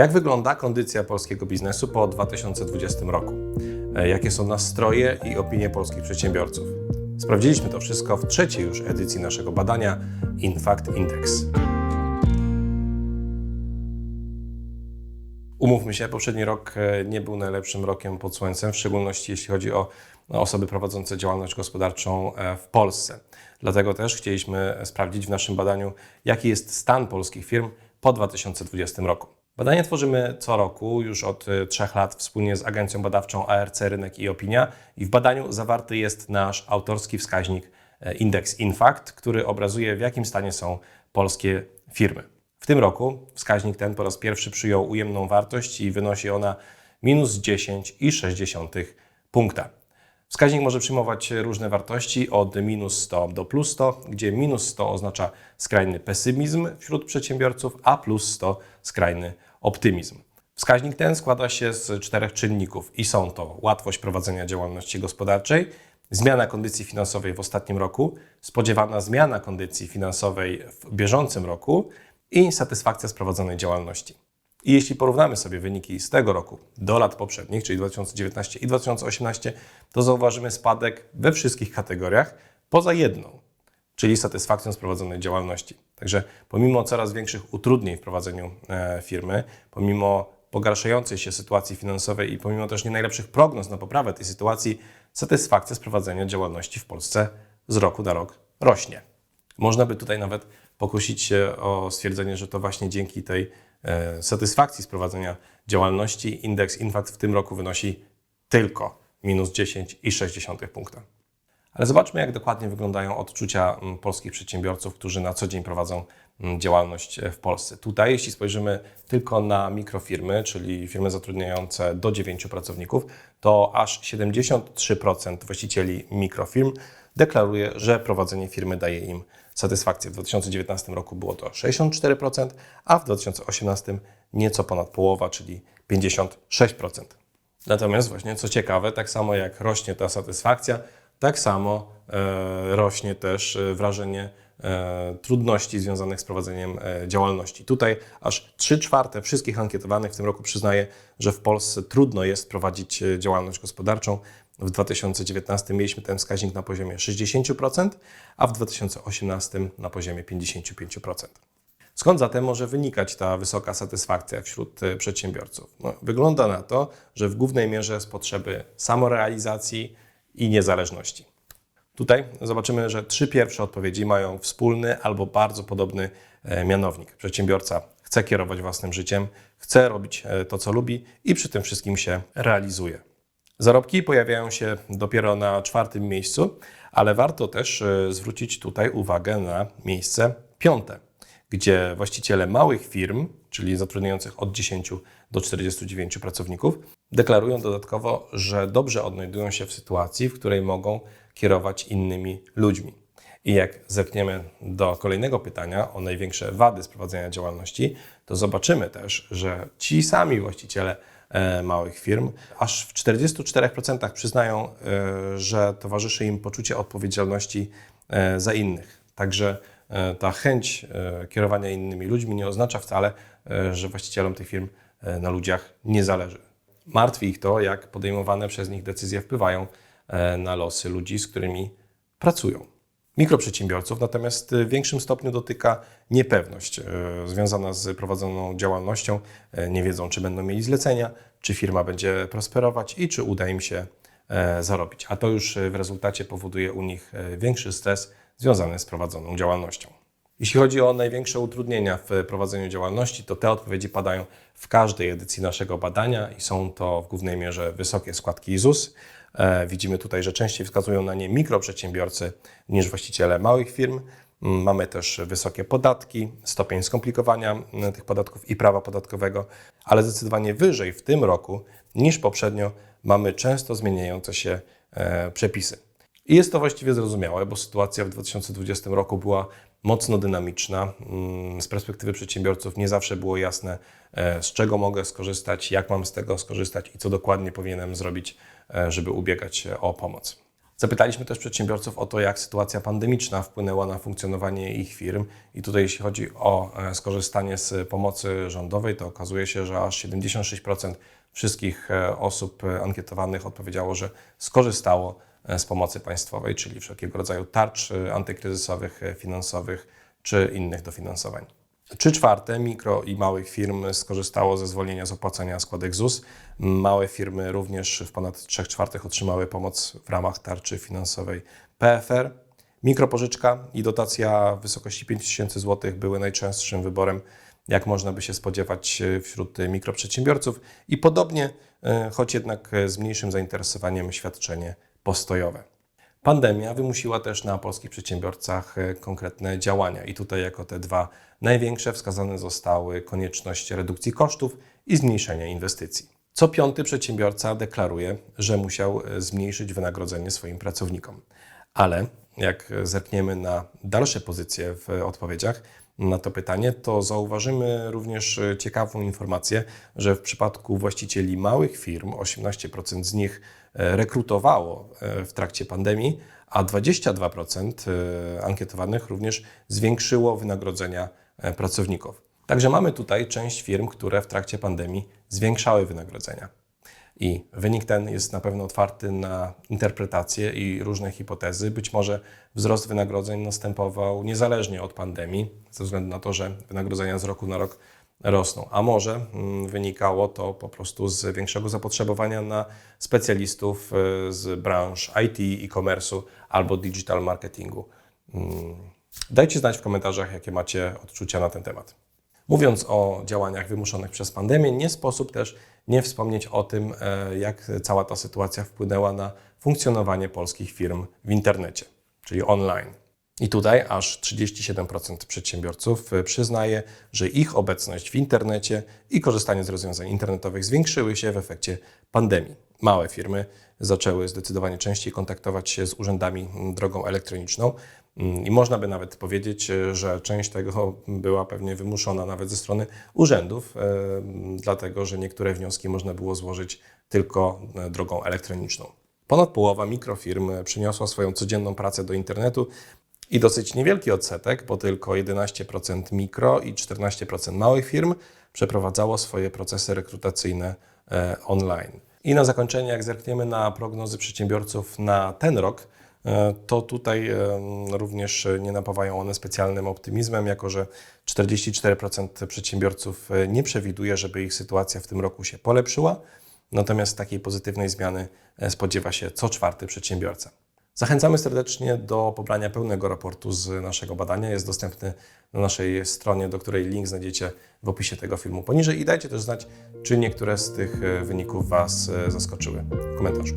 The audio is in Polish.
Jak wygląda kondycja polskiego biznesu po 2020 roku? E, Jakie są nastroje i opinie polskich przedsiębiorców? Sprawdziliśmy to wszystko w trzeciej już edycji naszego badania InFact Index. Umówmy się, poprzedni rok e, nie był najlepszym rokiem pod słońcem, w szczególności jeśli chodzi o no, osoby prowadzące działalność gospodarczą e, w Polsce. Dlatego też chcieliśmy sprawdzić w naszym badaniu, jaki jest stan polskich firm po 2020 roku. Badanie tworzymy co roku, już od e, trzech lat, wspólnie z agencją badawczą ARC Rynek i Opinia. I w badaniu zawarty jest nasz autorski wskaźnik e, Index Infact, który obrazuje, w jakim stanie są polskie firmy. W tym roku wskaźnik ten po raz pierwszy przyjął ujemną wartość i wynosi ona minus 10,6 punkta. Wskaźnik może przyjmować różne wartości od minus 100 do plus 100, gdzie minus 100 oznacza skrajny pesymizm wśród przedsiębiorców, a plus 100 skrajny. Wskaźnik ten składa się z czterech czynników i są to łatwość prowadzenia działalności gospodarczej, zmiana kondycji finansowej w ostatnim roku, spodziewana zmiana kondycji finansowej w bieżącym roku i satysfakcja z prowadzonej działalności. I jeśli porównamy sobie wyniki z tego roku do lat poprzednich, czyli 2019 i 2018, to zauważymy spadek we wszystkich kategoriach, poza jedną, czyli satysfakcją z prowadzonej działalności. Także pomimo coraz większych utrudnień w prowadzeniu e, firmy, pomimo pogarszającej się sytuacji finansowej i pomimo też nie najlepszych prognoz na poprawę tej sytuacji, satysfakcja z prowadzenia działalności w Polsce z roku na rok rośnie. Można by tutaj nawet pokusić się o stwierdzenie, że to właśnie dzięki tej e, satysfakcji z prowadzenia działalności indeks Infact w tym roku wynosi tylko minus 10,6 punkta. Ale zobaczmy, jak dokładnie wyglądają odczucia mm, polskich przedsiębiorców, którzy na co dzień prowadzą mm, działalność e, w Polsce. Tutaj, jeśli spojrzymy tylko na mikrofirmy, czyli firmy zatrudniające do 9 pracowników, to aż 73% właścicieli mikrofirm deklaruje, że prowadzenie firmy daje im satysfakcję. W 2019 roku było to 64%, a w 2018 nieco ponad połowa, czyli 56%. Natomiast właśnie co ciekawe, tak samo jak rośnie ta satysfakcja, tak samo e, rośnie też e, wrażenie e, trudności związanych z prowadzeniem działalności. Tutaj aż 3 czwarte wszystkich ankietowanych w tym roku przyznaje, że w Polsce trudno jest prowadzić działalność gospodarczą. W 2019 mieliśmy ten wskaźnik na poziomie 60%, a w 2018 na poziomie 55%. Skąd zatem może wynikać ta wysoka satysfakcja wśród przedsiębiorców? No, wygląda na to, że w głównej mierze z potrzeby samorealizacji i niezależności. Tutaj zobaczymy, że trzy pierwsze odpowiedzi mają wspólny albo bardzo podobny e, mianownik. Przedsiębiorca chce kierować własnym życiem, chce robić e, to, co lubi i przy tym wszystkim się realizuje. Zarobki pojawiają się dopiero na czwartym miejscu, ale warto też e, zwrócić tutaj uwagę na miejsce piąte, gdzie właściciele małych firm, czyli zatrudniających od 10 do 49 pracowników, deklarują dodatkowo, że dobrze odnajdują się w sytuacji, w której mogą kierować innymi ludźmi. I jak zerkniemy do kolejnego pytania o największe wady sprowadzenia działalności, to zobaczymy też, że ci sami właściciele e, małych firm aż w 44% przyznają, e, że towarzyszy im poczucie odpowiedzialności e, za innych. Także ta chęć kierowania innymi ludźmi nie oznacza wcale, że właścicielom tych firm e, na ludziach nie zależy. Martwi ich to, jak podejmowane przez nich decyzje wpływają e, na losy ludzi, z którymi pracują. Mikroprzedsiębiorców natomiast w większym stopniu dotyka niepewność e, związana z prowadzoną działalnością. E, Nie wiedzą, czy będą mieli zlecenia, czy firma będzie prosperować i czy uda im się e, zarobić. A to już e, w rezultacie powoduje u nich e, większy stres związany z prowadzoną działalnością. Jeśli chodzi o największe utrudnienia w prowadzeniu działalności, to te odpowiedzi padają w każdej edycji naszego badania i są to w głównej mierze wysokie składki ZUS. E, Widzimy tutaj, że częściej wskazują na nie mikroprzedsiębiorcy niż właściciele małych firm. Mm, Mamy też wysokie podatki, stopień skomplikowania mm, tych podatków i prawa podatkowego, ale zdecydowanie wyżej w tym roku niż poprzednio mamy często zmieniające się e, przepisy. I jest to właściwie zrozumiałe, bo sytuacja w 2020 roku była mocno dynamiczna. Mm, Z perspektywy przedsiębiorców nie zawsze było jasne, e, z czego mogę skorzystać, jak mam z tego skorzystać i co dokładnie powinienem zrobić, e, żeby ubiegać się o pomoc. Zapytaliśmy też przedsiębiorców o to, jak sytuacja pandemiczna wpłynęła na funkcjonowanie ich firm. I tutaj, jeśli chodzi o e, skorzystanie z pomocy rządowej, to okazuje się, że aż 76% wszystkich osób ankietowanych odpowiedziało, że skorzystało z pomocy państwowej, czyli wszelkiego rodzaju tarcz e, antykryzysowych, e, finansowych czy innych dofinansowań. Trzy czwarte mikro i małych firm skorzystało ze zwolnienia z opłacania składek ZUS. Małe firmy również w ponad 3 czwartych otrzymały pomoc w ramach tarczy finansowej PFR. Mikropożyczka i dotacja w wysokości 5000 zł były najczęstszym wyborem, jak można by się spodziewać e, wśród mikroprzedsiębiorców. I podobnie, e, choć jednak z mniejszym zainteresowaniem, świadczenie postojowe. Pandemia wymusiła też na polskich przedsiębiorcach e, konkretne działania, i tutaj jako te dwa największe wskazane zostały konieczność redukcji kosztów i zmniejszenia inwestycji. Co piąty przedsiębiorca deklaruje, że musiał e, zmniejszyć wynagrodzenie swoim pracownikom. Ale jak zerkniemy na dalsze pozycje w odpowiedziach na to pytanie, to zauważymy również e, ciekawą informację, że w przypadku właścicieli małych firm 18% z nich e, rekrutowało e, w trakcie pandemii, a 22% e, ankietowanych również zwiększyło wynagrodzenia pracowników. Także mamy tutaj część firm, które w trakcie pandemii zwiększały wynagrodzenia. I wynik ten jest na pewno otwarty na interpretacje i różne hipotezy. Być może wzrost wynagrodzeń następował niezależnie od pandemii, ze względu na to, że wynagrodzenia z roku na rok rosną. A może mm, wynikało to po prostu z większego zapotrzebowania na specjalistów y, z branż IT, e-commerce'u albo digital marketingu. Mm, Dajcie znać w komentarzach, jakie macie odczucia na ten temat. Mówiąc o działaniach wymuszonych przez pandemię, nie sposób też nie wspomnieć o tym, e, jak cała ta sytuacja wpłynęła na funkcjonowanie polskich firm w internecie, czyli online. I tutaj aż 37% przedsiębiorców e, przyznaje, że ich obecność w internecie i korzystanie z rozwiązań internetowych zwiększyły się w efekcie pandemii. Małe firmy zaczęły zdecydowanie częściej kontaktować się z urzędami drogą elektroniczną. I można by nawet powiedzieć, e, że część tego była pewnie wymuszona nawet ze strony urzędów, e, dlatego że niektóre wnioski można było złożyć tylko drogą elektroniczną. Ponad połowa mikrofirm przyniosła swoją codzienną pracę do internetu i dosyć niewielki odsetek, bo tylko 11% mikro i 14% małych firm przeprowadzało swoje procesy rekrutacyjne e, online. I na zakończenie, jak zerkniemy na prognozy przedsiębiorców na ten rok, e, to tutaj e, również nie napawają one specjalnym optymizmem, jako że 44% przedsiębiorców nie przewiduje, żeby ich sytuacja w tym roku się polepszyła, natomiast takiej pozytywnej zmiany spodziewa się co czwarty przedsiębiorca. Zachęcamy serdecznie do pobrania pełnego raportu z naszego badania. Jest dostępny na naszej stronie, do której link znajdziecie w opisie tego filmu poniżej. I dajcie też znać, czy niektóre z tych e, wyników Was e, zaskoczyły w komentarzu.